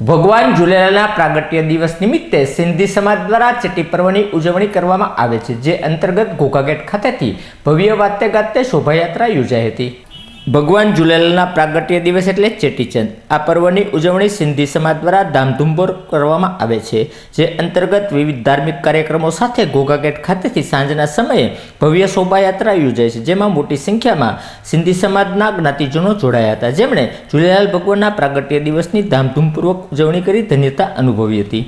ભગવાન ઝૂલેલાલના પ્રાગટ્ય દિવસ નિમિત્તે સિંધી સમાજ દ્વારા ચેટી પર્વની ઉજવણી કરવામાં આવે છે, જે અંતર્ગત ઘોઘાગેટ ખાતેથી ભવ્ય વાતે ગાતે શોભાયાત્રા યોજાઈ હતી. ભગવાન ઝુલેલાલના પ્રાગટ્ય દિવસ એટલે ચેટીચંદ આ પર્વની ઉજવણી સિંધી સમાજ દ્વારા ધામધૂમભોર કરવામાં આવે છે, જે અંતર્ગત વિવિધ ધાર્મિક કાર્યક્રમો સાથે ઘોઘાગેટ ખાતેથી સાંજના સમયે ભવ્ય શોભાયાત્રા યોજાય છે, જેમાં મોટી સંખ્યામાં સિંધી સમાજના જ્ઞાતિજનો જોડાયા હતા. જેમણે ઝૂલેલાલ ભગવાનના પ્રાગટ્ય દિવસની ધામધૂમપૂર્વક ઉજવણી કરી ધન્યતા અનુભવી હતી.